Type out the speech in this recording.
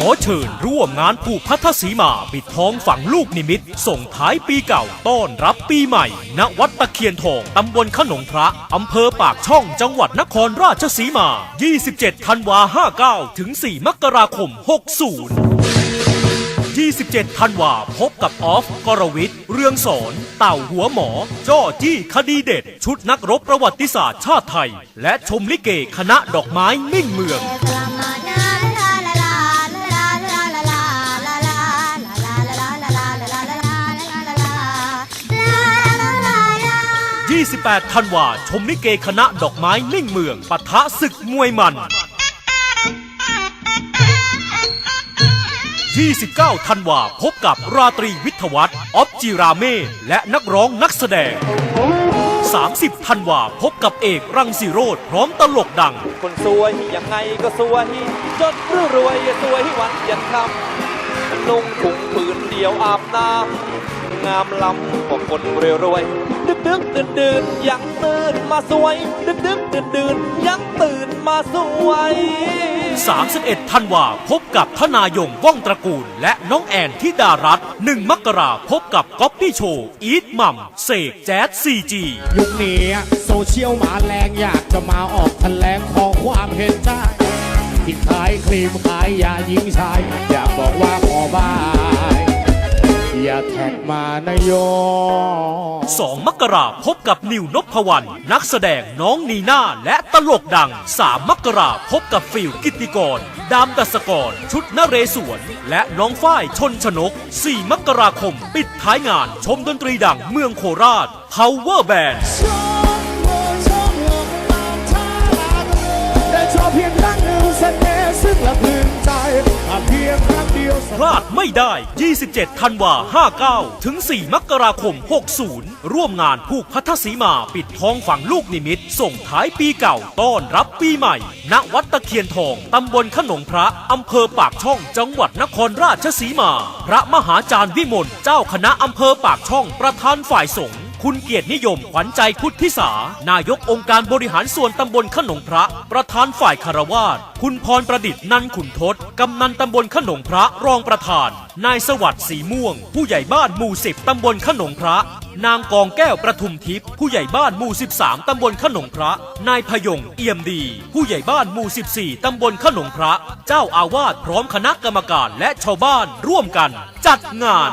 ขอเชิญร่วมงานผูกพัทธสีมาปิดทองฝังลูกนิมิต ส่งท้ายปีเก่าต้อนรับปีใหม่ ณวัดตะเคียนทองตำบลขนงพระอำเภอปากช่องจังหวัดนครราชสีมา 27 ธันวา 59 ถึง 4 มกราคม 60 27 ธันวาพบกับออฟ กรวิทย์เรืองสอนเต่าหัวหมอ จ้อจี้คดีเด็ด ชุดนักรบประวัติศาสตร์ชาติไทย และชมลิเกคณะดอกไม้มิ่งเมือง 28 ธันวา ชมลิเกคณะดอกไม้มิ่งเมืองปะทะศึกมวยมัน 29 ธันวา พบกับราตรีวิทวัฒน์ออฟจิราเมศและนักร้องนักแสดง 30 ธันวา พบกับเอกรังสีโรธพร้อมตลกดัง คนสวยยังไงก็สวยจนรรวยสวยวันยันคำนุ่งถุงผืนเดียวอาบน้ำ งามล้ำกว่าคนรวยรวยดึกดึกดื่นดื่นยังตื่นมาสวย ดึกดึกดื่นดื่นยังตื่นมาสวย 31 ธันวาพบกับทนายงว่องตระกูล และน้องแอนทิดารัตน์1มกราพบกับก๊อปปี้โชว์อีทมัมเสกแจ๊ด 4G ยุคนี้โซเชียลมาแรงอยากจะมาออกแถลงขอความเห็นใจที่ขายครีมขายยาหญิงชาย อยากบอกว่าขอบาย อย่าแท็กมานายโย2มกราพบกับนิวนพวรรณนักแสดงน้องนีน่าและตลกดัง3มกราพบกับฟิลกิตติกร ดามดัสกร ชุดนเรศวร และน้องฝ้ายชนชนก 4 มกราคม ปิดท้ายงานชมดนตรีดังเมืองโคราช Power Band ได้ชอบเพียงครั้งหนึ่งเสน่ห์ซึ่งละพึงใจถ้าเพียงครั้งเดียว พลาดไม่ได้ 27 ธันวา 59 ถึง 4 มกราคม 60 ร่วมงานผูกพัทธสีมาปิดทองฝังลูกนิมิต ส่งท้ายปีเก่าต้อนรับปีใหม่ ณ วัดตะเคียนทอง ตำบลขนงพระ อำเภอปากช่อง จังหวัดนครราชสีมา พระมหาจารย์วิมล เจ้าคณะอำเภอปากช่อง ประธานฝ่ายสงฆ์ คุณเกียรตินิยมขวัญใจพุทธิสา นายกองค์การบริหารส่วนตำบลขนงพระ ประธานฝ่ายคารวาสคุณพรประดิษฐ์นันขุนทศกำนันตำบลขนงพระรองประธาน นายสวัสดิ์สีม่วง ผู้ใหญ่บ้านหมู่สิบตำบลขนงพระ นางกองแก้วประทุมทิพย์ผู้ใหญ่บ้านหมู่ 13 ตำบลขนงพระ นายพยงเอี่ยมดี ผู้ใหญ่บ้านหมู่ 14 ตำบลขนงพระ เจ้าอาวาสพร้อมคณะกรรมการและชาวบ้านร่วมกัน จัดงาน